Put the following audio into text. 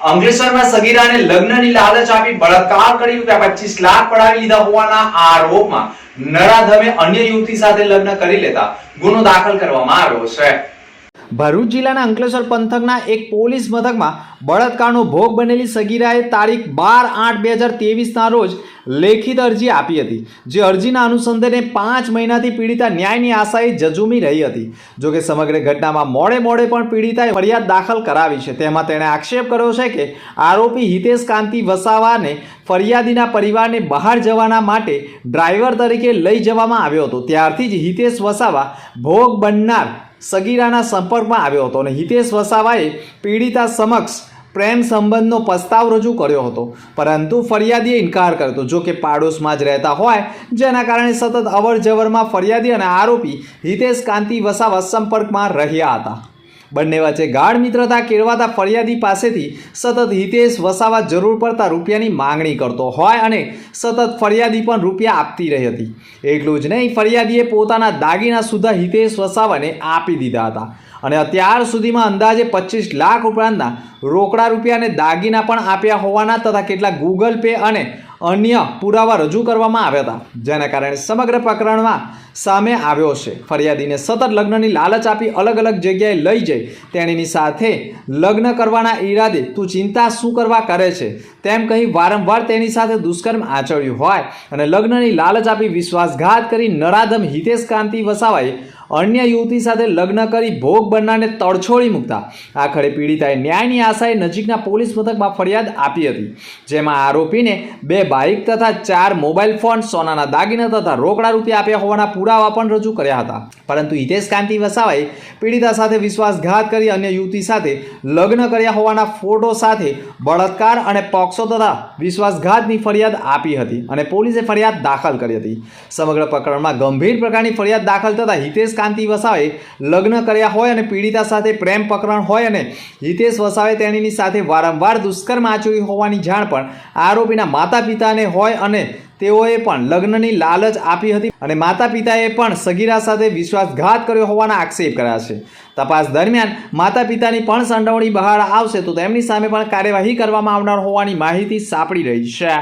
અંકલેશ્વરમાં સગીરાને લગ્નની લાલચ આપી બળાત્કાર કરી રૂપિયા પચીસ લાખ પડાવી લીધા હોવાના આરોપમાં નરાધમે અન્ય યુવતી સાથે લગ્ન કરી લેતા ગુનો દાખલ કરવામાં આવ્યો છે. ભરૂચ જિલ્લાના અંકલેશ્વર પંથકના એક પોલીસ મથકમાં બળાત્કારનો ભોગ બનેલી સગીરાએ તારીખ બાર આઠ બે હજાર ત્રેવીસના રોજ લેખિત અરજી આપી હતી, જે અરજીના અનુસંધાને પાંચ મહિનાથી પીડિતા ન્યાયની આશાએ જજુમી રહી હતી. જોકે સમગ્ર ઘટનામાં મોડે મોડે પણ પીડિતાએ ફરિયાદ દાખલ કરાવી છે. તેમાં તેણે આક્ષેપ કર્યો છે કે આરોપી હિતેશ કાંતિ વસાવાને ફરિયાદીના પરિવારને બહાર જવાના માટે ડ્રાઈવર તરીકે લઈ જવામાં આવ્યો હતો. ત્યારથી જ હિતેશ વસાવા ભોગ બનનાર સગીરાના સંપર્કમાં આવ્યો હતો અને હિતેશ વસાવાએ પીડિતા સમક્ષ પ્રેમ સંબંધનો પ્રસ્તાવ રજૂ કર્યો હતો. પરંતુ ફરિયાદીએ ઇનકાર કર્યો જો કે પાડોશમાં જ રહેતા હોય, જેના કારણે સતત અવર જવરમાં ફરિયાદી અને આરોપી હિતેશ કાંતિ વસાવા સંપર્કમાં રહ્યા હતા. બંને વચ્ચે ગાઢ મિત્રતા કેળવાતા ફરિયાદી પાસેથી સતત હિતેશ વસાવા જરૂર પડતા રૂપિયાની માંગણી કરતો હોય અને સતત ફરિયાદી પણ રૂપિયા આપતી રહી હતી. એટલું જ નહીં, ફરિયાદીએ પોતાના દાગીના સુધા હિતેશ વસાવાને આપી દીધા હતા. અને અત્યાર સુધીમાં અંદાજે પચીસ લાખ ઉપરાંતના રોકડા રૂપિયા અને દાગીના પણ આપ્યા હોવાના તથા કેટલાક ગૂગલ પે અને અન્ય પુરાવા રજૂ કરવામાં આવ્યા હતા, જેના કારણે સમગ્ર પ્રકરણમાં સામે આવ્યો છે. ફરિયાદીને સતત લગ્નની લાલચ આપી અલગ અલગ જગ્યાએ લઈ જઈ, તેણીની સાથે લગ્ન કરવાના ઈરાદે તું ચિંતા શું કરવા કરે છે? તેમ કહી વારંવાર તેની સાથે દુષ્કર્મ આચર્યું હોય અને લગ્નની લાલચ આપી વિશ્વાસઘાત કરી નરાધમ હિતેશ કાંતિ વસાવાએ અન્ય યુવતી સાથે લગ્ન કરી ભોગ બનનારને તડછોડી મૂકતા. આખરે પીડિતાએ ન્યાયની આશાએ નજીકના પોલીસ મથકમાં ફરિયાદ આપી હતી, જેમાં આરોપીને બે બાઇક તથા ચાર મોબાઈલ ફોન, સોનાના દાગીના તથા રોકડા રૂપિયા આપ્યા હોવાના પુરાવા પણ રજૂ કર્યા હતા. પરંતુ હિતેશ કાંતિ વસાવાએ પીડિતા સાથે વિશ્વાસઘાત કરી અન્ય યુવતી સાથે લગ્ન કર્યા હોવાના ફોટો સાથે બળાત્કાર અને પોક્સો તથા વિશ્વાસઘાતની ફરિયાદ આપી હતી અને પોલીસે ફરિયાદ દાખલ કરી હતી. સમગ્ર પ્રકરણમાં ગંભીર પ્રકારની ફરિયાદ દાખલ થતાં હિતેશ કાંતિ વસાવે, લગ્ન કર્યા હોય અને પીડિતા સાથે પ્રેમ પ્રકરણ હોય અને હિતેશ વસાવે તેણીની સાથે વારંવાર દુષ્કર્મ આચર્યું હોવાની જાણ પણ આરોપીના માતા પિતાને હોય અને તેઓએ પણ લગ્નની લાલચ આપી હતી અને માતા પિતાએ પણ સગીરા સાથે વિશ્વાસઘાત કર્યો હોવાના આક્ષેપ કર્યા છે. તપાસ દરમિયાન માતા પિતાની પણ સંડોવણી બહાર આવશે તો તેમની સામે પણ કાર્યવાહી કરવામાં આવનાર હોવાની માહિતી સાંપડી રહી છે.